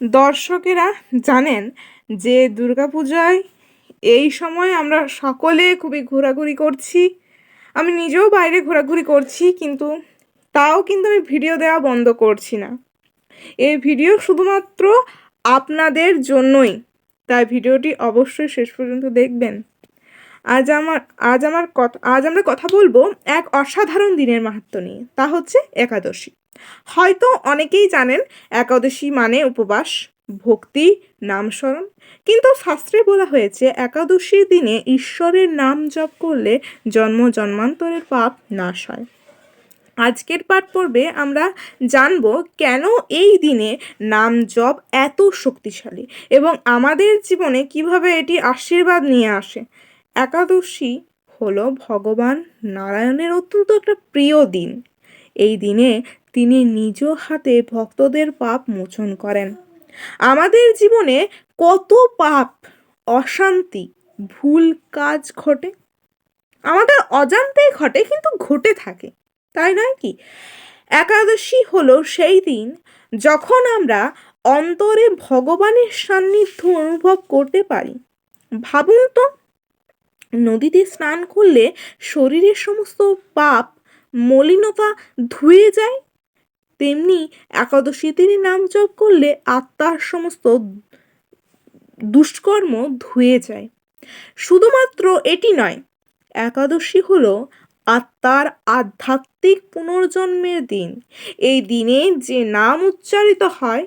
দর্শকেরা জানেন যে দুর্গাপূজায় এই সময় আমরা সকলে খুবই ঘোরাঘুরি করছি। আমি নিজেও বাইরে ঘোরাঘুরি করছি, কিন্তু তাও কিন্তু আমি ভিডিও দেওয়া বন্ধ করছি না। এই ভিডিও শুধুমাত্র আপনাদের জন্যই। তাই ভিডিওটি অবশ্যই শেষ পর্যন্ত দেখবেন। আজ আমার আজ আমার কথা আজ আমরা কথা বলব এক অসাধারণ দিনের মাহাত্ম্য নিয়ে। তা হচ্ছে একাদশী। হয়তো অনেকেই জানেন, একাদশী মানে উপবাস, ভক্তি নামস্মরণ কিন্তু শাস্ত্রে বলা হয়েছে, একাদশীর দিনে ঈশ্বরের নাম জপ করলে জন্ম জন্মান্তরের পাপ নাশ হয়। আজকের পাঠ পর্বে আমরা জানব কেন এই দিনে নাম জপ এত শক্তিশালী এবং আমাদের জীবনে কীভাবে এটি আশীর্বাদ নিয়ে আসে। একাদশী হলো ভগবান নারায়ণের অত্যন্ত একটা প্রিয় দিন। এই দিনে তিনি নিজ হাতে ভক্তদের পাপ মোচন করেন। আমাদের জীবনে কত পাপ, অশান্তি, ভুল কাজ ঘটে। আমাদের অজান্তেই ঘটে কিন্তু ঘটে থাকে, তাই নয় কি? একাদশী হলো সেই দিন যখন আমরা অন্তরে ভগবানের সান্নিধ্য অনুভব করতে পারি। ভাবুন তো নদীতে স্নান করলে শরীরের সমস্ত পাপ, মলিনতা ধুয়ে যায়। তেমনি একাদশী তিনি নাম জপ করলে আত্মার সমস্ত দুষ্কর্ম ধুয়ে যায়। শুধুমাত্র এটি নয়, একাদশী হল আত্মার আধ্যাত্মিক পুনর্জন্মের দিন। এই দিনে যে নাম উচ্চারিত হয়,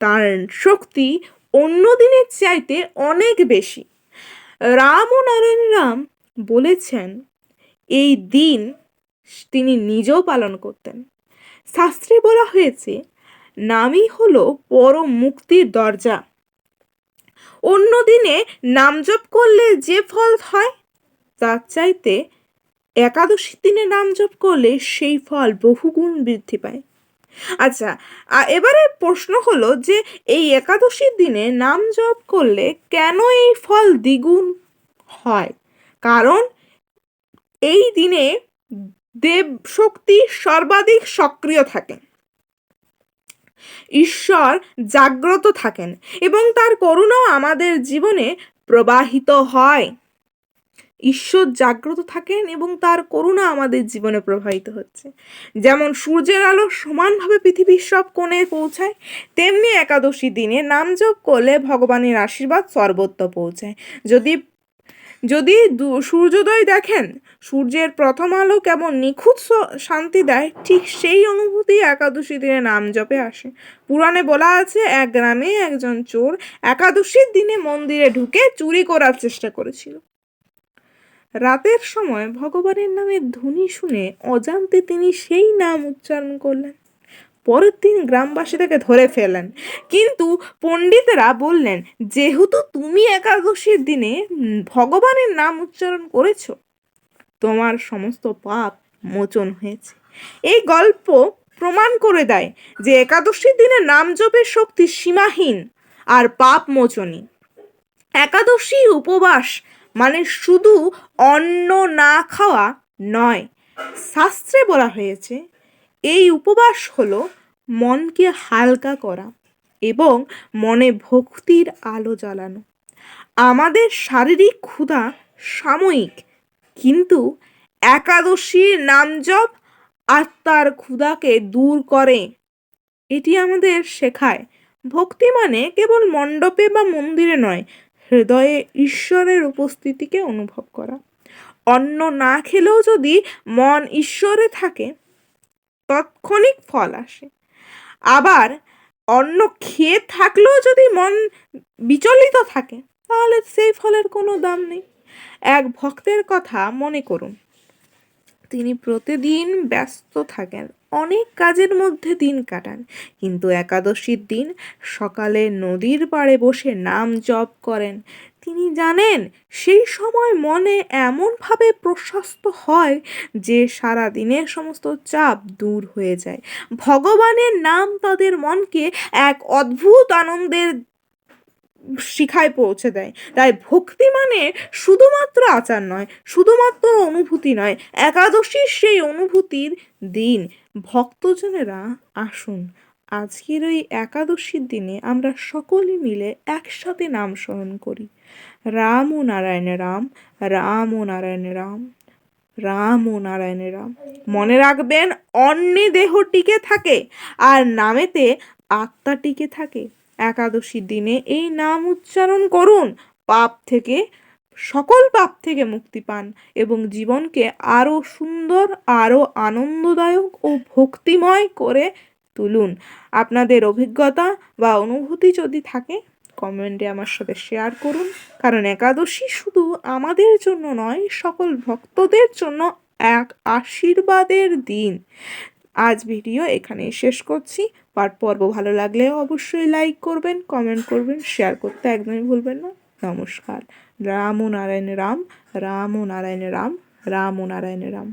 তার শক্তি অন্য দিনের চাইতে অনেক বেশি। রাম ও নারায়ণ রাম বলেছেন, এই দিন তিনি নিজেও পালন করতেন। শাস্ত্রে বলা হয়েছে, নামই হলো পরম মুক্তির দরজা। অন্য দিনে নাম জপ করলে যে ফল হয়, তার চাইতে একাদশী দিনে নাম জপ করলে সেই ফল বহুগুণ বৃদ্ধি পায়। আচ্ছা এবারে প্রশ্ন হলো যে এই একাদশীর দিনে নাম জপ করলে কেন এই ফল দ্বিগুণ হয়? কারণ এই দিনে দেব শক্তি সর্বাধিক সক্রিয় থাকে ঈশ্বর জাগ্রত থাকেন এবং তার করুণাও আমাদের জীবনে প্রবাহিত হয়। ঈশ্বর জাগ্রত থাকেন এবং তার করুণা আমাদের জীবনে প্রবাহিত হচ্ছে। যেমন সূর্যের আলো সমানভাবে পৃথিবীর সব কোণে পৌঁছায়, তেমনি একাদশী দিনে নাম জপ করলে ভগবানের আশীর্বাদ সর্বত্র পৌঁছায়। যদি যদি সূর্যোদয় দেখেন, সূর্যের প্রথম আলো কেমন নিখুঁত শান্তি দেয়, ঠিক সেই অনুভূতি একাদশী দিনে নাম জপে আসে। পুরাণে বলা আছে, এক গ্রামে একজন চোর একাদশীর দিনে মন্দিরে ঢুকে চুরি করার চেষ্টা করেছিল। রাতের সময় ভগবানের নামের ধ্বনি শুনে অজান্তে তিনি সেই নাম উচ্চারণ করলেন। পরের দিন গ্রামবাসী তাকে ধরে ফেলেন কিন্তু পণ্ডিতেরা বললেন, যেহেতু তুমি একাদশীর দিনে ভগবানের নাম উচ্চারণ করেছ, তোমার সমস্ত পাপ মোচন হয়েছে। এই গল্প প্রমাণ করে দেয় যে একাদশীর দিনে নাম জপের শক্তি সীমাহীন আর পাপ মোচনী একাদশী উপবাস মানে শুধু অন্ন না খাওয়া নয়। শাস্ত্রে বলা হয়েছে, এই উপবাস হলো মনকে হালকা করা এবং মনে ভক্তির আলো জ্বালানো। আমাদের শারীরিক ক্ষুধা সাময়িক, কিন্তু একাদশীর নামজপ আত্মার ক্ষুধাকে দূর করে। এটি আমাদের শেখায়, ভক্তি মানে কেবল মণ্ডপে বা মন্দিরে নয় হৃদয়ে ঈশ্বরের উপস্থিতিকে অনুভব করা। অন্ন না খেলেও যদি মন ঈশ্বরে থাকে, তৎক্ষণিক ফল আসে। আবার অন্ন খেয়ে থাকলেও যদি মন বিচলিত থাকে, তাহলে সেই ফলের কোনো দাম নেই। এক ভক্তের কথা মনে করুন। তিনি প্রতিদিন ব্যস্ত থাকেন। অনেক কাজের মধ্যে দিন কাটান। কিন্তু একাদশীর দিন সকালে নদীর পাড়ে বসে নাম জপ করেন। তিনি জানেন, সেই সময় মনে এমনভাবে প্রশস্ত হয় যে সারা দিনের সমস্ত চাপ দূর হয়ে যায়। ভগবানের নাম তাদের মনকে এক অদ্ভুত আনন্দের শিখায় পৌঁছে দেয়। তাই ভক্তি মানে শুধুমাত্র আচার নয়, শুধুমাত্র অনুভূতি নয়, একাদশীর সেই অনুভূতির দিন। ভক্তজনেরা, আসুন, আজকের ওই একাদশীর দিনে আমরা সকলে মিলে একসাথে নাম স্মরণ করি। রাম ও নারায়ণ রাম রাম ও নারায়ণ রাম রাম ও নারায়ণ রাম। মনে রাখবেন অন্নে দেহ টিকে থাকে, আর নামেতে আত্মা টিকে থাকে। একাদশীর দিনে এই নাম উচ্চারণ করুন। পাপ থেকে, সকল পাপ থেকে মুক্তি পান এবং জীবনকে আরও সুন্দর আরও আনন্দদায়ক ও ভক্তিময় করে তুলুন। আপনাদের অভিজ্ঞতা বা অনুভূতি যদি থাকে, কমেন্টে আমার সাথে শেয়ার করুন। কারণ একাদশী শুধু আমাদের জন্য নয়, সকল ভক্তদের জন্য এক আশীর্বাদের দিন। আজ ভিডিও এখানেই শেষ করছি। পার্ট পর্ব ভালো লাগলে অবশ্যই লাইক করবেন কমেন্ট করবেন শেয়ার করতে একদমই ভুলবেন না। নমস্কার। রাম ও নারায়ণ রাম রাম ও নারায়ণ রাম রাম ও নারায়ণ রাম।